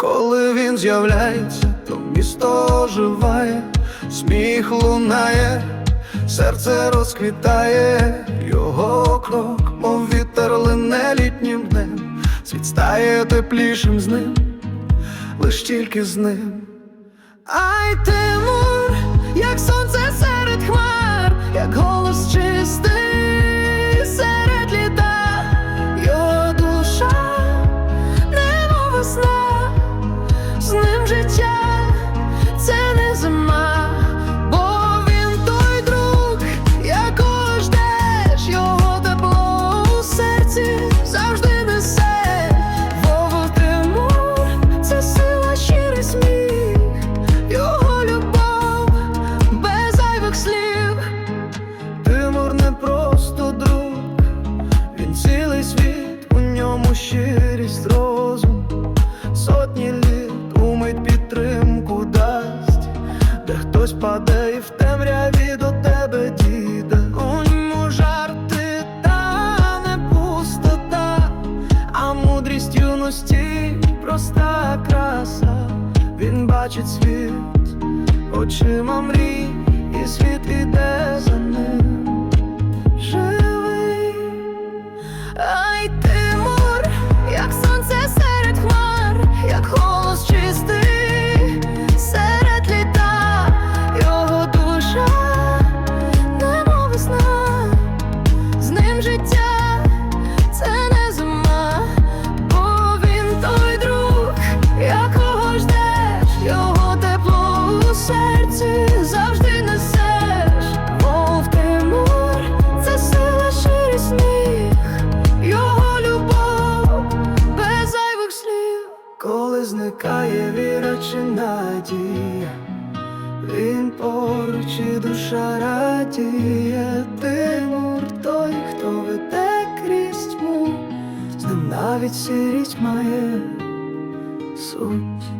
Коли він з'являється, то місто оживає, сміх лунає, серце розквітає, його крок, мов вітер лине літнім днем, світ стає теплішим з ним, лиш тільки з ним. Ай, Тимур, як сонце щирість розум, сотні літ умить підтримку дасть, де хтось падає і в темряві до тебе діде. У ньому жарти та не пустота, а мудрість юності проста краса. Він бачить світ очима мрій, і світ іде серці завжди несеш. Мов Тимур, це сила сміх, його любов без зайвих слів. Коли зникає віра чи надія, він поруч душа радіє, Тимур той, хто веде крізь з ним навіть сірість має суть.